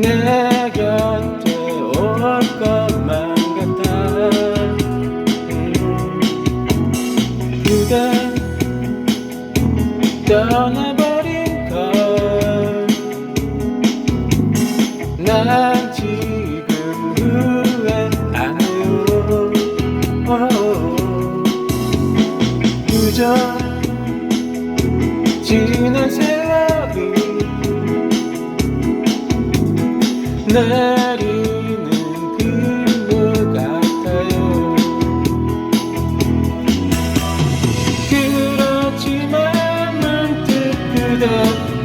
내 곁에 올 것만 같아. 그대 떠나버린 걸난 지금 후회 안해요 내리는 빗물 같아요. 그렇지만 문득 그대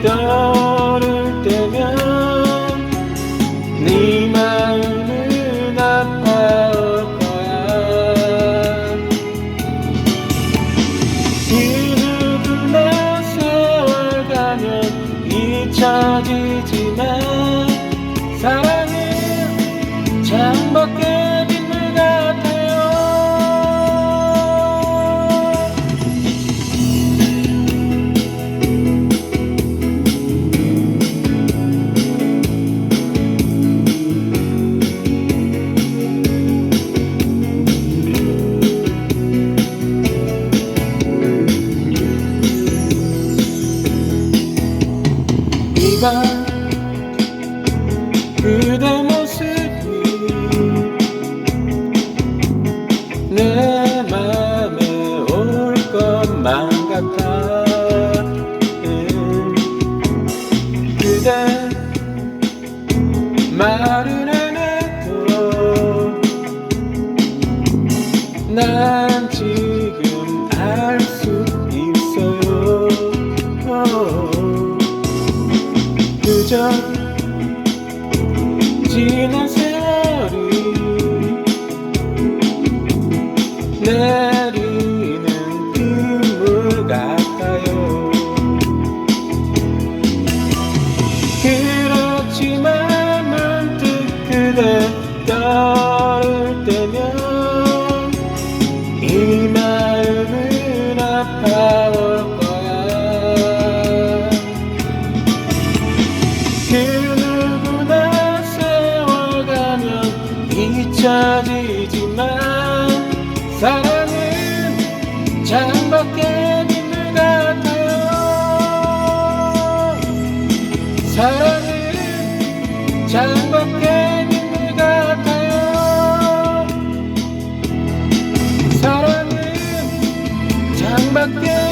떠오를 때면 네 마음은 아파올 누구나 세월 가면 잊혀지 창밖에 빗물 같아요. 그대 모 안 해도 난 지금 알 수 있어요. 그저 지난 세월이 내 때면 이 마음은 아파올 거야. 그 누구나 세월 가면 잊혀지지만 사랑은 창밖에 빗물 같아요. 사랑은 창 me quiere.